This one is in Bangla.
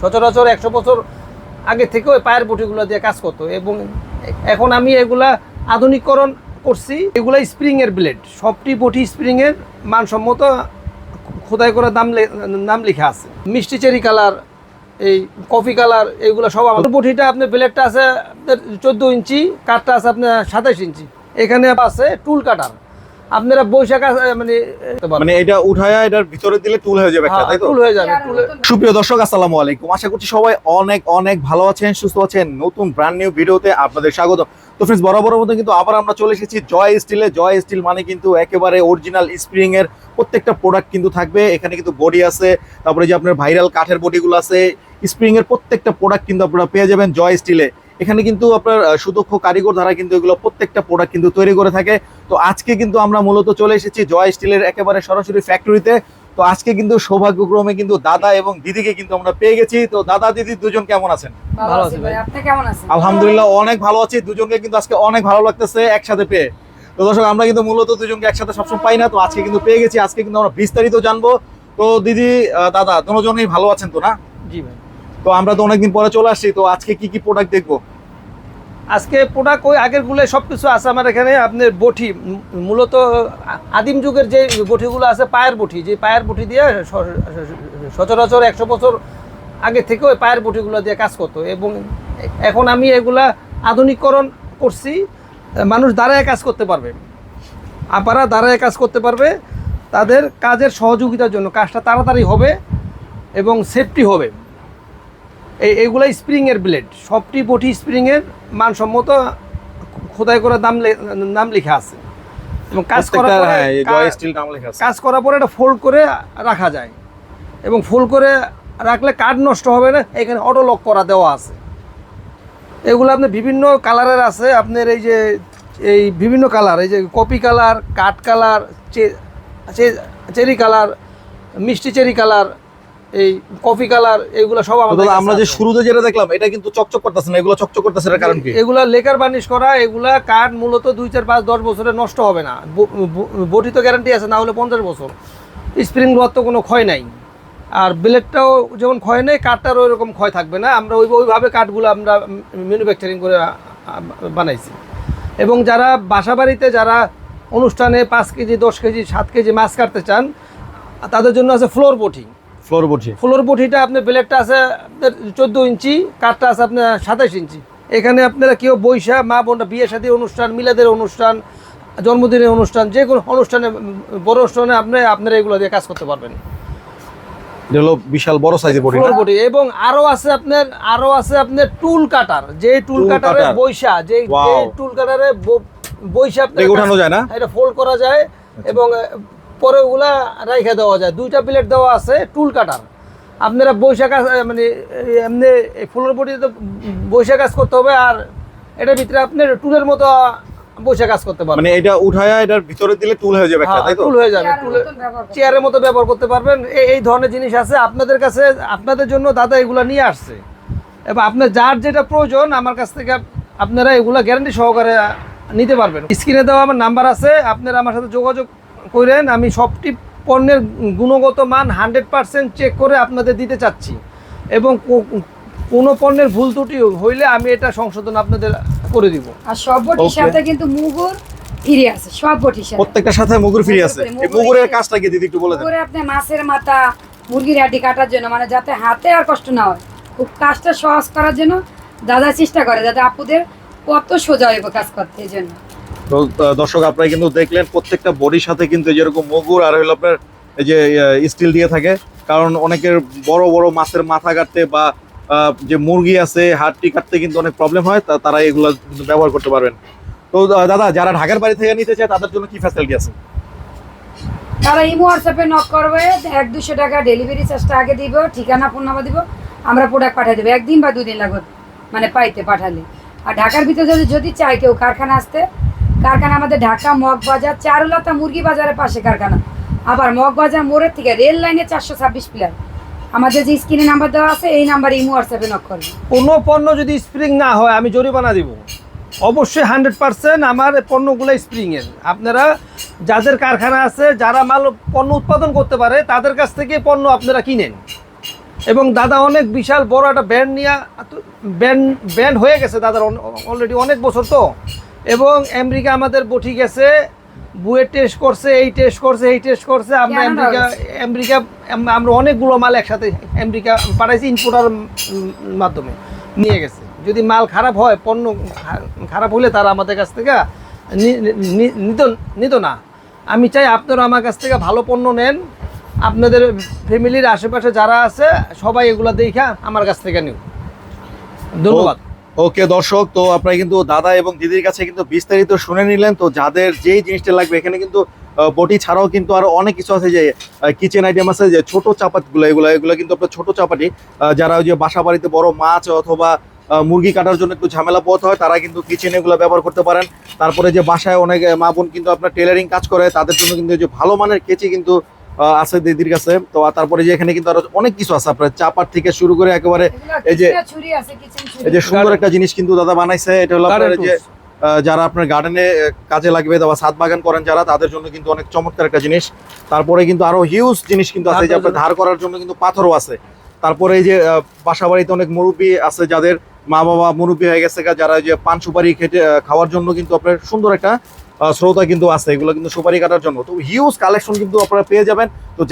সচরাচর একশো বছর আগে থেকে ওই পায়ের বটিগুলো দিয়ে কাজ করতো এবং এখন আমি এগুলা আধুনিকরণ করছি। এগুলা স্প্রিং এর ব্লেড। সবটি বটি স্প্রিং এর মানসম্মত খোদাই করে দাম নাম লেখা আছে। মিষ্টি চেরি কালার, এই কফি কালার, এগুলো সব আমাদের বটিটা আপনার ব্লেডটা আছে আপনার চোদ্দ ইঞ্চি, কাঠটা আছে আপনার সাতাশ ইঞ্চি। এখানে আছে টুল কাটার। আপনারা বৈশাখ মানে মানে এটা উঠায়া এটার ভিতরে দিলে টুল হয়ে যাবে একটা তাই তো? টুল হয়ে যাবে সুপ্রিয় দর্শক আসসালামু আলাইকুম। আশা করছি সবাই অনেক অনেক ভালো আছেন সুস্থ আছেন। নতুন ব্র্যান্ড নিউ ভিডিওতে আপনাদের স্বাগত তো ফ্রেন্ডস বরাবর মতো কিন্তু আবার আমরা চলে এসেছি জয় স্টিলে জয় স্টিল মানে কিন্তু একেবারে অরিজিনাল স্প্রিং এর প্রত্যেকটা প্রোডাক্ট কিন্তু থাকবে। এখানে কিন্তু বডি আছে তারপরে যে আপনার ভাইরাল কাঠের বডিগুলো আছে স্প্রিং এর প্রত্যেকটা প্রোডাক্ট কিন্তু আপনারা পেয়ে যাবেন জয় স্টিলে এখানে কিন্তু আপনার সুদক্ষ কারিগর দ্বারা কিন্তু এগুলো প্রত্যেকটা প্রোডাক্ট কিন্তু তৈরি করে থাকে। তো আজকে কিন্তু আমরা মূলত চলে এসেছি জয় স্টিলের একেবারে সরাসরি ফ্যাক্টরিতে তো আজকে কিন্তু সৌভাগ্যক্রমে কিন্তু দাদা এবং দিদিকে কিন্তু আমরা পেয়ে গেছি। তো দাদা দিদি দুজন কেমন আছেন? ভালো আছি ভাই। আপনি কেমন আছেন? আলহামদুলিল্লাহ অনেক ভালো আছি। দুজনকে কিন্তু আজকে অনেক ভালো লাগতেছে একসাথে পেয়ে। তো দর্শক আমরা কিন্তু মূলত দুজনকে একসাথে সবসময় পাই না। তো আজকে কিন্তু পেয়ে গেছি। আজকে কিন্তু আমরা বিস্তারিত জানব। তো দিদি দাদা দুজনেই ভালো আছেন তো না? জি ভাই। তো আমরা তো অনেকদিন পরে চলে আসছি। তো আজকে কি কি প্রোডাক্ট দেখব? আজকে প্রোডাক্ট ওই আগেরগুলো সব কিছু আছে আমার এখানে আপনার বটি মূলত আদিম যুগের যে বটিগুলো আছে, পায়ের বটি, যে পায়ের বটি দিয়ে সচরাচর একশো বছর আগে থেকে ওই পায়ের বটিগুলো দিয়ে কাজ করতো এবং এখন আমি এগুলা আধুনিকরণ করছি, মানুষ দাঁড়ায় কাজ করতে পারবে। আপারা দাঁড়ায় কাজ করতে পারবে, তাদের কাজের সহযোগিতার জন্য, কাজটা তাড়াতাড়ি হবে এবং সেফটি হবে। এই এগুলো স্প্রিং এর ব্লেড সবটি বটি স্প্রিং এর মানসম্মত খোদাই করে দাম নাম লেখা আছে। এবং কাজ করার পরে হ্যাঁ, এই জয় স্টিল নাম লেখা আছে। কাজ করার পরে এটা ফোল্ড করে রাখা যায়। এবং ফোল্ড করে রাখলে কাঠ নষ্ট হবে না এখানে অটো লক করা দেওয়া আছে। এগুলো আপনার বিভিন্ন কালারের আছে আপনার এই যে এই বিভিন্ন কালার এই যে কপি কালার কাঠ কালার চেরি কালার মিষ্টি চেরি কালার এই কফি কালার এগুলো সব আমাদের আমরা যে শুরুতে যেটা দেখলাম এটা কিন্তু চকচক করতেছে না এগুলো চকচক করতেছে এর কারণ কি? এগুলা লেকার বার্নিশ করা এগুলা কাঠ মূলত দুই চার পাঁচ দশ বছরে নষ্ট হবে না। ব- ব- বটি তো গ্যারান্টি আছে না হলে পঞ্চাশ বছর। স্প্রিং রড তো কোনো ক্ষয় নাই। আর ব্লেডটাও যেমন ক্ষয় নেই কাঠটারও ওইরকম ক্ষয় থাকবে না। আমরা ওই ওইভাবে কাঠগুলো আমরা ম্যানুফ্যাকচারিং করে বানাইছি। এবং যারা বাসা বাড়িতে যারা অনুষ্ঠানে পাঁচ কেজি দশ কেজি সাত কেজি মাছ কাটতে চান তাদের জন্য আছে ফ্লোর বটি ফ্লোর বলছি ফ্লোর বটিটা আপনার ব্লেডটা আছে আপনার চোদ্দ ইঞ্চি কাঠটা আছে আপনার সাতাশ ইঞ্চি। এখানে আপনারা কেউ বৈশা মা বোনটা বিয়ে শাদী অনুষ্ঠান মিলাদের অনুষ্ঠান জন্মদিনের অনুষ্ঠান যে কোনো অনুষ্ঠানে বড় অনুষ্ঠানে আপনি আপনারা এগুলো দিয়ে কাজ করতে পারবেন। হলো বিশাল বড় সাইজের বডি ফ্লোর বটি এবং আরও আছে আপনার আরও আছে আপনার টুল কাটার যে টুল কাটারে। বৈশা যে টুল কাটারে বৈশা আপনার এগুলো উঠানো যায় না? এটা ফোল্ড করা যায় এবং আহ, পরে ওগুলা রাইখা দেওয়া যায়। দুইটা প্লেট দেওয়া আছে টুল কাটার। আপনারা বৈশাখ মানে এই এমনি ফুলের বটিতে তো বৈশাখ কাজ করতে হবে আর এটার ভিতরে আপনার টুলের মতো বৈশাখ কাজ করতে পারবেন। মানে এটা উঠায়া এটার ভিতরে দিলে টুল হয়ে যাবে একটা তাই তো? টুল হয়ে যাবে চেয়ারের টুলে চেয়ারের মতো ব্যবহার করতে পারবেন। এই এই ধরনের জিনিস আছে আপনাদের কাছে আপনাদের জন্য দাদা এগুলো নিয়ে আসছে। এবং আপনার যার যেটা প্রয়োজন আমার কাছ থেকে আপনারা এগুলো গ্যারান্টি সহকারে নিতে পারবেন। স্ক্রিনে দেওয়া আমার নাম্বার আছে আপনারা আমার সাথে যোগাযোগ করেন আমি সবটি পণ্যের গুণগত মান হান্ড্রেড পার্সেন্ট চেক করে আপনাদের দিতে চাচ্ছি। এবং কোনো পণ্যের ভুল ত্রুটি হইলে আমি এটা সংশোধন আপনাদের করে দিব। আর সব বটির সাথে কিন্তু মুগুর ফিরে আছে সব বটির সাথে। প্রত্যেকটার সাথে মুগুর ফ্রি আছে। এই মুগুরের কাজটা কি দিদি একটু বলে দেন। মুগুরে আপনি মাছের মাথা মুরগির হাড্ডি কাটার জন্য মানে যাতে হাতে আর কষ্ট না হয়। খুব কাজটা সহজ করার জন্য দাদা চেষ্টা করে যাতে আপুদের কত সোজা হইব কাজ করতে এই জন্য। তো দর্শক, আপনারা কিন্তু দেখলেন প্রত্যেকটা বডির সাথে কিন্তু যেরকম মগুর আর হলো আপনার এই যে স্টিল দিয়ে থাকে। কারণ অনেকের বড় বড় মাছের মাথা কাটতে বা যে মুরগি আছে, হাড্ডি কাটতে কিন্তু অনেক প্রবলেম হয়। তা, তারা এগুলো কিন্তু ব্যবহার করতে পারবেন। তো দাদা, যারা ঢাকার বাড়ি থেকে নিতে চায়, তাদের জন্য কি ফ্যাসিলিটি আছে? তারা ইমো হোয়াটসঅ্যাপে নক করবে, এক দুশো টাকা ডেলিভারি চার্জটা আগে দিব, ঠিকানা ফোন নাম্বার দিব, আমরা প্রোডাক্ট পাঠিয়ে দেবো। একদিন বা দুদিন লাগবে মানে পাইতে, পাঠালে। আর ঢাকার ভিতরে যদি যদি চাই কেউ কারখানা আসতে কারখানা আমাদের ঢাকা, মগবাজার, চারুলতা মুরগি বাজারের পাশে কারখানা। আবার মগবাজার মোড়ের থেকে রেল লাইনে চারশো ছাব্বিশ প্লেয়ার। আমাদের যে স্ক্রিনে নাম্বার দেওয়া আছে, এই নাম্বারে ইমো, হোয়াটসঅ্যাপে নক করবে কোনো পণ্য যদি স্প্রিং না হয়, আমি জরিমানা দিব। অবশ্যই হান্ড্রেড পার্সেন্ট আমার পণ্যগুলো স্প্রিংয়ের। আপনারা যাদের কারখানা আছে, যারা মাল পণ্য উৎপাদন করতে পারে, তাদের কাছ থেকে পণ্য আপনারা কিনেন। এবং দাদা অনেক বিশাল বড় একটা ব্যান্ড নিয়ে, ব্যান্ড ব্যান্ড হয়ে গেছে দাদার অলরেডি অনেক বছর তো। এবং আমেরিকা আমাদের বঠি গেছে বুয়ে টেস্ট করছে এই টেস্ট করছে এই টেস্ট করছে আমরা আমেরিকা আমেরিকা আম- আমরা অনেকগুলো মাল একসাথে আমেরিকা পাঠাইছি ইনপুটার মাধ্যমে নিয়ে গেছে। যদি মাল খারাপ হয় পণ্য খারাপ হলে তারা আমাদের কাছ থেকে নিত নিত না। আমি চাই আপনারা আমার কাছ থেকে ভালো পণ্য নেন। আপনাদের ফ্যামিলির আশেপাশে যারা আছে সবাই এগুলো দেখা আমার কাছ থেকে নিন ধন্যবাদ। ওকে দর্শক তো আপনারা কিন্তু দাদা এবং দিদির কাছে কিন্তু বিস্তারিত শুনে নিলেন। তো যাদের যেই জিনিসটা লাগবে এখানে কিন্তু বটি ছাড়াও কিন্তু আরও অনেক কিছু আছে যে কিচেন আইটেম আছে যে ছোট চাপাতিগুলো এগুলো এগুলো কিন্তু আপনার ছোট আহ, যারা ওই যে বাসা বাড়িতে বড় মাছ অথবা মুরগি কাটার জন্য একটু ঝামেলা পথ হয় তারা কিন্তু কিচেন এগুলো ব্যবহার করতে পারেন। তারপরে যে বাসায় অনেক মা বোন কিন্তু আপনার টেলারিং কাজ করে তাদের জন্য কিন্তু যে ভালো মানের কেচি কিন্তু আছে দিদির কাছে। তো তারপরে যে এখানে কিন্তু আরও অনেক কিছু আছে। আপনার চাপার থেকে শুরু করে একেবারে এই যে- কিচেনের ছুরি আছে কিচেন ছুরি। এই যে সুন্দর একটা জিনিস কিন্তু দাদা বানাইছে। এটা হলো আপনার যে যারা আপনার গার্ডেনে কাজে লাগবে বা ছাদ বাগান করেন যারা তাদের জন্য কিন্তু অনেক চমৎকার একটা জিনিস। তারপরে কিন্তু আরও হিউজ জিনিস কিন্তু আছে যে আপনার ধার করার জন্য কিন্তু পাথরও আছে। তারপরে এই যে বাসা বাড়িতে অনেক মুরব্বী আছে যাদের মা বাবা মুরব্বী হয়ে গেছে যারা যে পান সুপারি খেতে আহ, খাওয়ার জন্য কিন্তু আপনার সুন্দর একটা শ্রোতা কিন্তু আছে, এগুলো কিন্তু সুপারি কাটার জন্য। তো হিউজ কালেকশন কিন্তু আপনারা পেয়ে যাবেন। তো